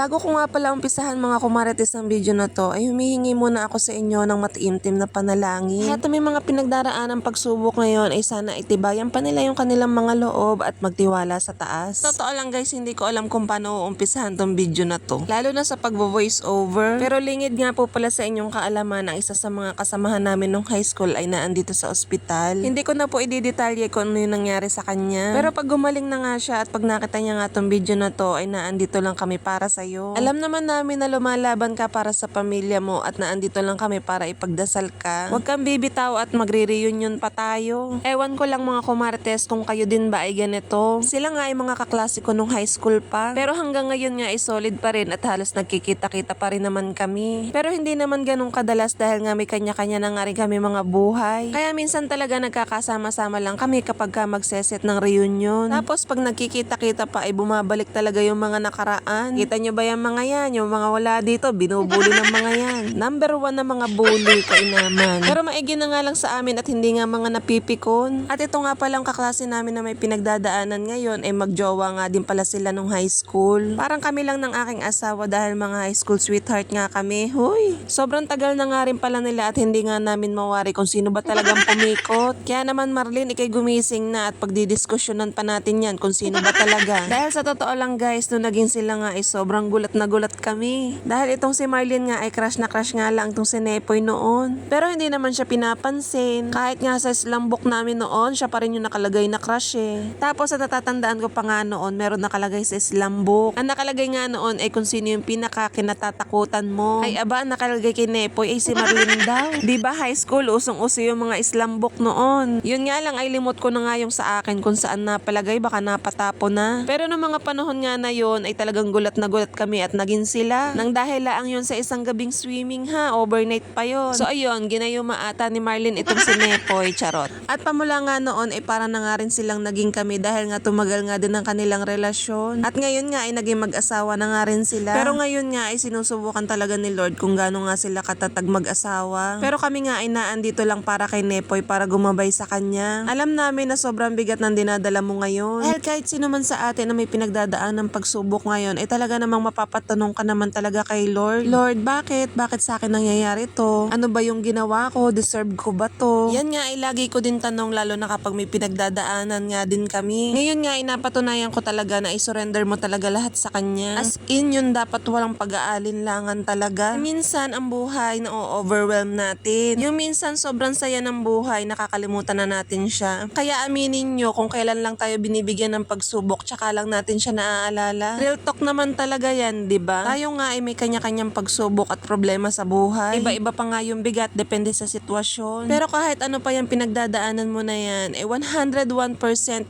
Bago ko nga pala umpisahan mga kumarites ng video na to, ay humihingi muna ako sa inyo ng matiimtim na panalangin. Na may mga pinagdaraan ng pagsubok ngayon ay sana itibayan pa nila yung kanilang mga loob at magtiwala sa taas. Totoo lang guys, hindi ko alam kung paano uumpisahan tong video na to. Lalo na sa pag-voice over. Pero lingid nga po pala sa inyong kaalaman ang isa sa mga kasamahan namin nung high school ay naandito sa ospital. Hindi ko na po ididetalye kung ano yung nangyari sa kanya. Pero pag gumaling na nga siya at pag nakita niya nga tong video na to ay naandito lang kami para sa'yo. Alam naman namin na lumalaban ka para sa pamilya mo at naandito lang kami para ipagdasal ka. Huwag kang bibitaw at magre-reunion pa tayo. Ewan ko lang mga kumartes kung kayo din ba ay ganito. Sila nga ay mga kaklase ko nung high school pa. Pero hanggang ngayon nga ay solid pa rin at halos nagkikita-kita pa rin naman kami. Pero hindi naman ganun kadalas dahil nga may kanya-kanya na nga rin kami mga buhay. Kaya minsan talaga nagkakasama-sama lang kami kapag ka magseset ng reunion. Tapos pag nagkikita-kita pa ay bumabalik talaga yung mga nakaraan. Kita nyo ba yung mga yan? Yung mga wala dito, binubuli ng mga yan. Number one na mga bully, kainaman. Pero maigi na nga lang sa amin at hindi nga mga napipikon. At ito nga palang kaklase namin na may pinagdadaanan ngayon ay magjowa nga din pala sila nung high school. Parang kami lang ng aking asawa dahil mga high school sweetheart nga kami. Huy! Sobrang tagal na nga rin pala nila at hindi nga namin mawari kung sino ba talagang pumikot. Kaya naman Marlene, ikay gumising na at pagdidiskusyonan pa natin yan kung sino ba talaga. dahil sa totoo lang guys, nung naging sila nga ay sobrang gulat na gulat kami. Dahil itong si Marlene nga ay crush na crush nga lang itong si Nepoy noon. Pero hindi naman siya pinapansin. Kahit nga sa slam book namin noon, siya pa rin yung nakalagay na crush eh. Tapos sa natatandaan ko pa nga noon, meron nakalagay sa slam book. Ang nakalagay nga noon ay kung sino yung pinaka kinatatakutan mo. Ay aba, nakalagay kay Nepoy ay si Marlene daw. Di ba high school, usong-uso yung mga slam book noon. Yun nga lang ay limot ko na nga yung sa akin kung saan napalagay, baka napatapo na. Pero nung mga panahon nga na yon ay talagang gulat na gulat kami at naging sila. Nang dahil lang yun sa isang gabing swimming ha, overnight pa yon. So ayun, ginayuma ata ni Marlene itong si Nepoy, charot. At pamula nga noon ay para na nga rin silang naging kami dahil nga tumagal nga din ang kanilang relasyon. At ngayon nga ay naging mag-asawa na nga rin sila. Pero ngayon nga ay sinusubukan talaga ni Lord kung gaano nga sila katatag mag-asawa. Pero kami nga ay naandito lang para kay Nepoy para gumabay sa kanya. Alam namin na sobrang bigat ng dinadala mo ngayon. Dahil kahit sino man sa atin na may pinagdadaan ng pagsubok ngayon ay talaga namang mapapatanong ka naman talaga kay Lord. Lord, bakit? Bakit sa akin nangyayari to? Ano ba yung ginawa ko? Deserve ko ba to? Yan nga ay lagi ko din tanong lalo na kapag may pinagdadaanan nga din kami. Ngayon nga ay napatunayan ko talaga na i-surrender mo talaga lahat sa kanya. As in yun dapat walang pag-aalinlangan talaga. Minsan ang buhay na overwhelm natin. Yung minsan sobrang saya ng buhay, nakakalimutan na natin siya. Kaya aminin nyo kung kailan lang tayo binibigyan ng pagsubok tsaka lang natin siya naaalala. Real talk naman talaga yan, di ba? Tayo nga ay may kanya-kanyang pagsubok at problema sa buhay. Iba-iba pa nga yung bigat, depende sa sitwasyon. Pero kahit ano pa yung pinagdadaanan mo na yan, eh 101%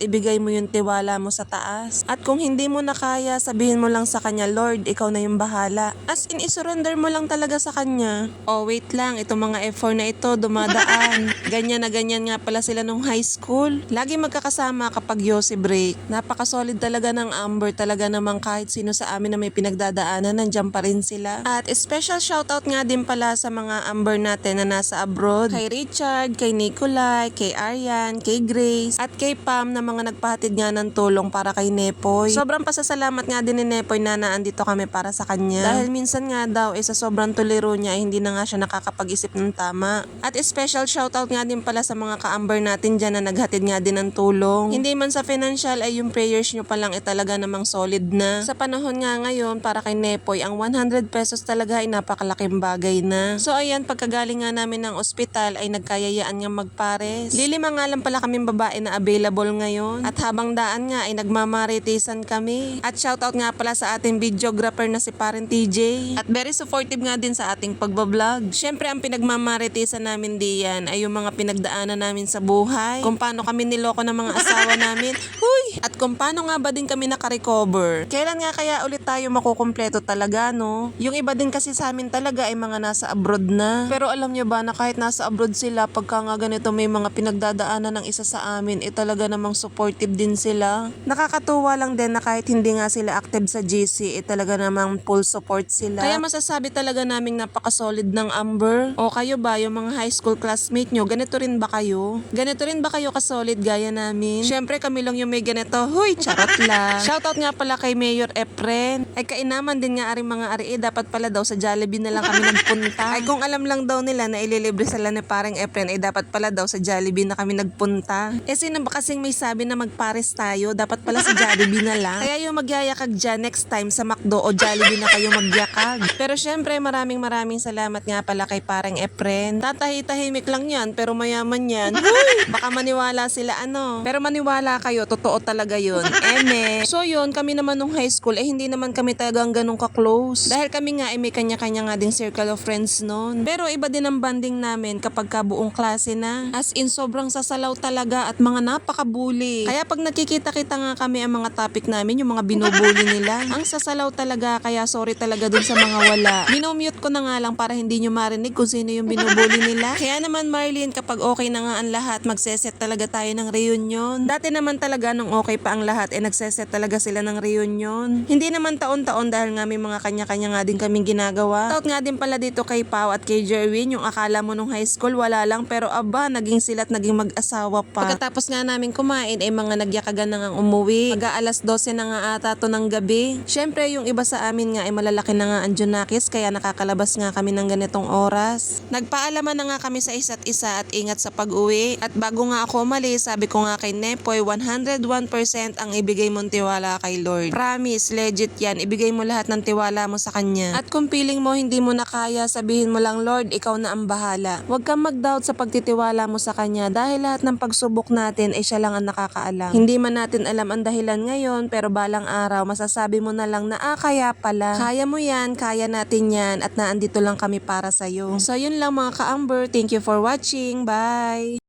ibigay mo yung tiwala mo sa taas. At kung hindi mo na kaya, sabihin mo lang sa kanya, Lord, ikaw na yung bahala. As in, isurrender mo lang talaga sa kanya. Oh, wait lang, itong mga F4 na ito, dumadaan. ganyan na ganyan nga pala sila nung high school. Lagi magkakasama kapag Yossi break. Napaka-solid talaga ng Amber, talaga namang kahit sino sa amin na may pinagdadaanan, nandiyan pa rin sila. At special shoutout nga din pala sa mga Amber natin na nasa abroad. Kay Richard, kay Nikolai, kay Aryan, kay Grace, at kay Pam na mga nagpahatid nga ng tulong para kay Nepoy. Sobrang pasasalamat nga din ni Nepoy na naandito kami para sa kanya. Dahil minsan nga daw, eh, sobrang tuliro niya, eh, hindi na nga siya nakakapag-isip ng tama. At special shoutout nga din pala sa mga ka-Amber natin dyan na naghatid nga din ng tulong. Hindi man sa financial ay yung prayers nyo pa lang eh talaga namang solid na. Sa panahon nga ngayon, para kay Nepoy, ang 100 pesos talaga ay napakalaking bagay na. So ayan, pagkagaling nga namin ng ospital ay nagkayayaan nga magpares. Lilima nga lang pala kaming babae na available ngayon. At habang daan nga ay nagmamaritisan kami. At shoutout nga pala sa ating videographer na si Parent TJ. At very supportive nga din sa ating pagbablog. Siyempre ang pinagmamaritisan namin diyan ay yung mga pinagdaanan namin sa buhay. Kung paano kami niloko ng mga asawa namin. Huy! At kung paano nga ba din kami nakarecover. Kailan nga kaya ulit tayo makukumpleto talaga, no? Yung iba din kasi sa amin talaga ay mga nasa abroad na. Pero alam nyo ba na kahit nasa abroad sila, pagka nga ganito may mga pinagdadaanan ng isa sa amin, eh talaga namang supportive din sila. Nakakatuwa lang din na kahit hindi nga sila active sa GC, eh talaga namang full support sila. Kaya masasabi talaga naming napaka-solid ng Amber. O kayo ba, yung mga high school classmate nyo, ganito rin ba kayo? Ganito rin ba kayo ka-solid gaya namin? Syempre kami lang yung may ganito. Huy, charot lang. Shoutout nga pala kay Mayor Efren. Ay kainaman din nga aring mga ari, eh, dapat pala daw sa Jollibee na lang kami nagpunta. Ay kung alam lang daw nila na ililibre sila ni parang Efren, ay dapat pala daw sa Jollibee na kami nagpunta. Eh sino ba kasing may sabi na magpares tayo? Dapat pala sa Jollibee na lang. Kaya yung magyayakag dyan next time sa McDo o Jollibee na kayo magyakag. Pero syempre maraming maraming salamat nga pala kay parang Efren. Tatahi-tahimik lang yan pero mayaman yan. Huy! Baka maniwala sila ano. Pero maniwala kayo, totoo talaga yun. Eme. So yun, kami naman nung high school, eh hindi naman kami talagang ganun ka-close. Dahil kami nga, eh may kanya-kanya nga ding circle of friends noon. Pero iba din ang banding namin kapag ka buong klase na. As in, sobrang sasalaw talaga at mga napakabuli. Kaya pag nakikita-kita nga kami ang mga topic namin, yung mga binubuli nila, ang sasalaw talaga, kaya sorry talaga dun sa mga wala. Minomute ko na nga lang para hindi nyo marinig kung sino yung binubuli nila. Kaya naman Marlene, kapag okay na nga ang lahat, magseset talaga tayo ng reunion. Dati naman talaga nung okay pa ang lahat, eh nagseset talaga sila ng reunion. Hindi naman taon-taon dahil nga may mga kanya-kanya nga din kaming ginagawa. Taot nga din pala dito kay Pau at kay Jerwin, yung akala mo nung high school wala lang pero aba, naging sila at naging mag-asawa pa. Pagkatapos nga namin kumain, ay mga nagyakagan na nga umuwi. Mag alas 12 na nga ata to ng gabi. Syempre, yung iba sa amin nga ay malalaki na nga ang Junakis, kaya nakakalabas nga kami ng ganitong oras. Nagpaalaman na nga kami sa isa't isa at ingat sa pag-uwi. At bago nga ako umalis, sabi ko nga kay Nepoy, 101% ang ibigay mong tiwala kay Lord. Promise, legit Ibigay mo lahat ng tiwala mo sa Kanya. At kung feeling mo hindi mo na kaya, sabihin mo lang, Lord, ikaw na ang bahala. Huwag kang mag-doubt sa pagtitiwala mo sa Kanya dahil lahat ng pagsubok natin ay siya lang ang nakakaalam. Hindi man natin alam ang dahilan ngayon, pero balang araw, masasabi mo na lang na, ah, kaya pala. Kaya mo yan, kaya natin yan, at naandito lang kami para sa'yo. So, yun lang mga ka-Amber. Thank you for watching. Bye!